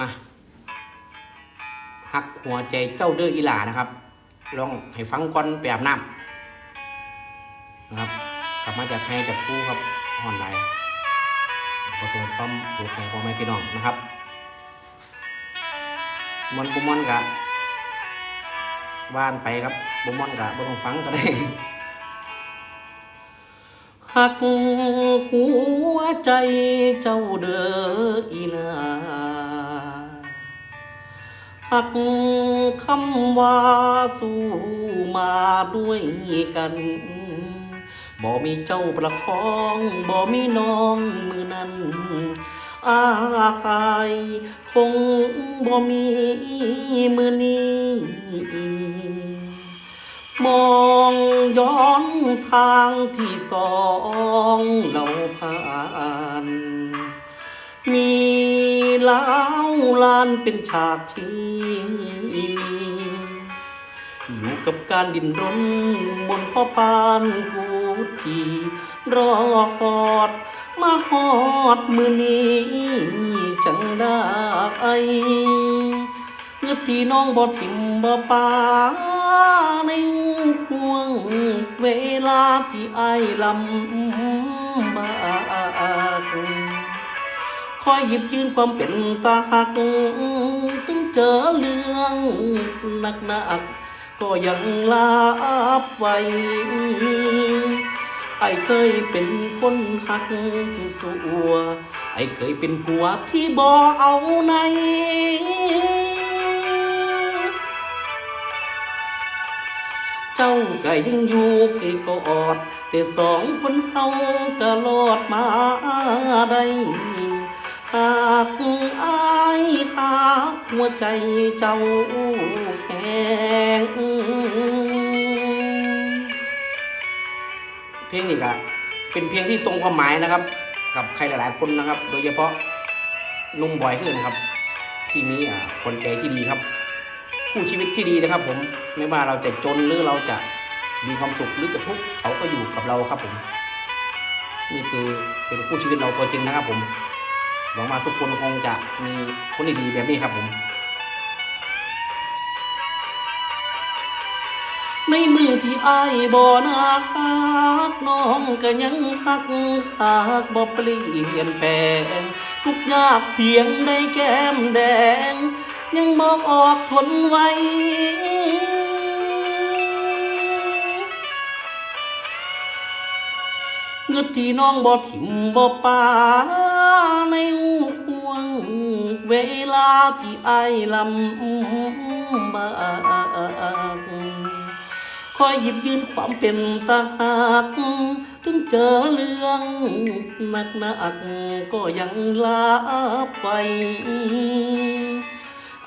มาหักหัวใจเจ้าเด้ออีหลานะครับ ลองให้ฟังก่อนไปบน้ำนะครับ กลับมาจากให้จากผู้ครับออนไลน์ประสงความสุขให้พ่อแม่พี่น้องนะครับมวนบุมวนกะว่านไปครับบุมวนกะบ่ต้องฟังก็ได้หักหัวใจเจ้าเด้ออีลา หักคำว่าสู้มาด้วยกันบ่มีเจ้าประคองบ่มีน้องมือนั้นอาคายคงบ่มีมือนี้มองย้อนทางที่สองเราผ่านาวลานเป็นฉากที่มีอยู่กับการดินรนบนพ่อปานกูจีรอหอดมาหอดมือนี้จังได้เมื่อที่น้องบ่ทิมบ่ปาในห่วงเวลาที่ไอลำบาก คอยหยิบยืนความเป็นตาหักถึงเจอเรื่องหนักหนักก็ยังลาบไว้ไอเคยเป็นคนหักสุสัวไอเคยเป็นผัวที่บ่เอาไหนเจ้าก็ยังอยู่เคยกอด แต่สองคนเฮาก็รอดมาได้ หากอายหาหัวใจเจ้าแข็งเพลงนี้ก็เป็นเพลงที่ตรงความหมายนะครับ กับใครหลาย ๆ คนนะครับ โดยเฉพาะนุ่มบอยเพื่อนครับ ที่มีอ่าคนใจที่ดีครับ คู่ชีวิตที่ดีนะครับ ผมไม่ว่าเราจะจนหรือเราจะมีความสุขหรือจะทุกข์เขาก็อยู่กับเราครับผม นี่คือเป็นคู่ชีวิตเราตัวจริงนะครับผม หวังว่าทุกคนคงจะมีคนดีๆแบบนี้ครับผม ในมือที่อายบ่นาฮักน้องก็ยังฮักหากบ่เปลี่ยนแปลง ทุกยากเพียงได้แก้มแดง ยังมองออกทนไว้เงือที่น้องบ่ถิ่มบ่ปา ที่ไอลำบากคอยหยิบยืนความเป็นตาหัก ถึงเจอเรื่องหนักหนักก็ยังลาไป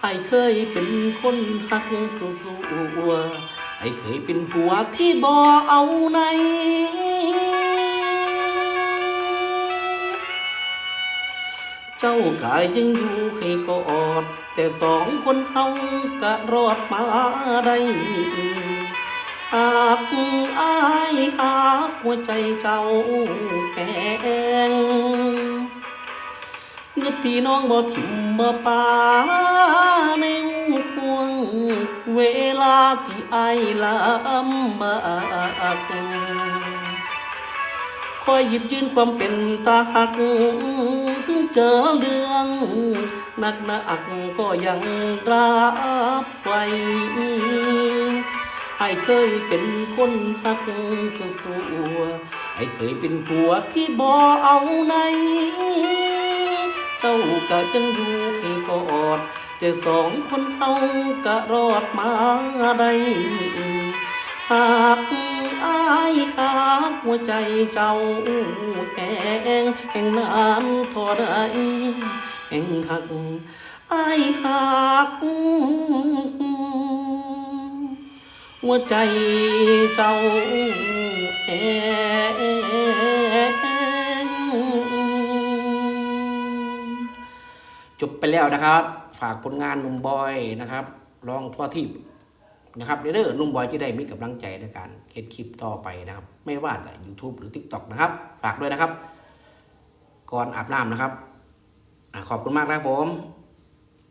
ไอเคยเป็นคนหักสู้สู้ไอเคยเป็นผัวที่บ่เอาไหน จ้ากายยังอยู่ให้กอด แต่สองคนเฮาก็รอดมาได้หากอายหากหัวใจเจ้าแข็งเงือที่น้องบ่ถิ่มบ่ป่าในห่วง เวลาที่ไอายลำบากคอยหยิบยืนความเป็นตาหัก เจอเรื่องหนักหนักก็ยังรับไว้ไอเคยเป็นคนหักสัวไอเคยเป็นผัวที่บ่เอาไหนเจ้าก็จังอยู่ให้กอด แต่สองคนเฮาก็รอดมาได้หากอายหา หัวใจเจ้าแห้งแห่งนานเทอใดแห่งหักไอหากหัวใจเจ้าแห้งจบไปแล้วนะครับ ฝากผลงานหนุ่มบอยนะครับลองทั่วที่ นะครับเด้อหนุ่มบอยที่ได้มีกำลังใจในการเขียนคลิปต่อไปนะครับ ไม่ว่าแต่ YouTube หรือ TikTok นะครับ ฝากด้วยนะครับ ก่อนอาบน้ำนะครับอขอบคุณมากนะครับผม